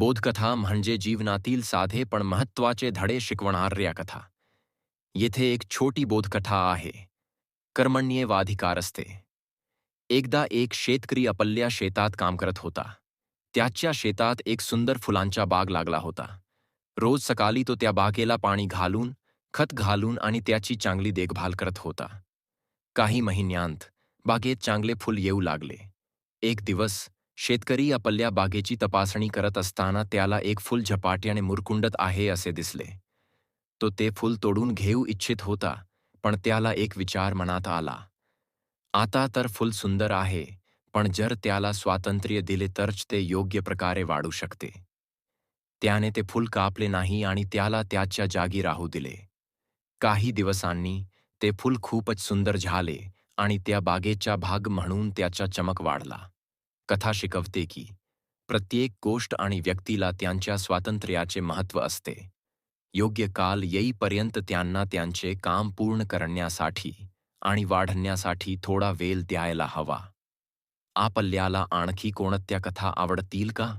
बोधकथा म्हणजे जीवनातील साधे पण महत्त्वाचे धडे शिकवणाऱ्या कथा. येथे एक छोटी बोधकथा आहे. कर्मण्येवाधिकार असते एकदा एक शेतकरी अपल्ल्या शेतात काम करत होता. त्याच्या शेतात एक सुंदर फुलांचा बाग लागला होता. रोज सकाळी तो त्या बागेला पाणी घालून खत घालून आणि त्याची चांगली देखभाल करत होता. काही महिन्यांत बागेत चांगले फुल येऊ लागले. एक दिवस शेतकरी आपल्या बागेची तपासणी करत असताना त्याला एक फुल झपाट्याने मुरकुंडत आहे असे दिसले. तो ते फुल तोडून घेऊ इच्छित होता पण त्याला एक विचार मनात आला. आता तर फुल सुंदर आहे पण जर त्याला स्वातंत्र्य दिले तरच ते योग्य प्रकारे वाढू शकते. त्याने ते फुल कापले नाही आणि त्याला त्याच्या जागी राहू दिले. काही दिवसांनी ते फुल खूपच सुंदर झाले आणि त्या बागेचा भाग म्हणून त्याचा चमक वाढला. कथा शिकवते की प्रत्येक गोष्ट आणि व्यक्तीला त्यांच्या स्वातंत्र्याचे महत्त्व असते. योग्य काल येईपर्यंत त्यांना त्यांचे काम पूर्ण करण्यासाठी आणि वाढण्यासाठी थोडा वेळ द्यायला हवा. आपल्याला आणखी कोणत्या कथा आवडतील का?